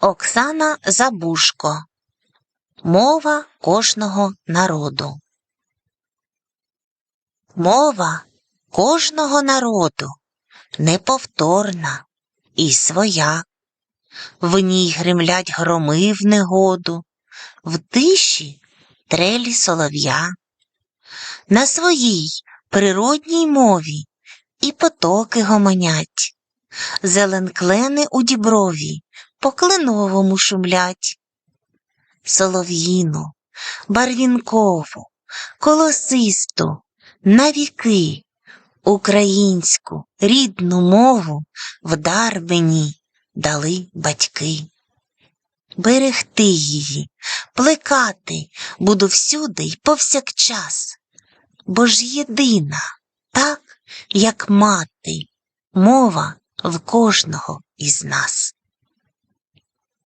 Оксана Забушко Мова кожного народу. Мова кожного народу неповторна і своя. В ній гримлять громи в негоду, в тиші трелі солов'я. На своїй природній мові і потоки гомонять, зеленклени у діброві по кленовому шумлять. Солов'їну, барвінкову, колосисту, навіки, українську рідну мову в дар мені дали батьки. Берегти її, плекати буду всюди й повсякчас, бо ж єдина, так, як мати, мова в кожного із нас.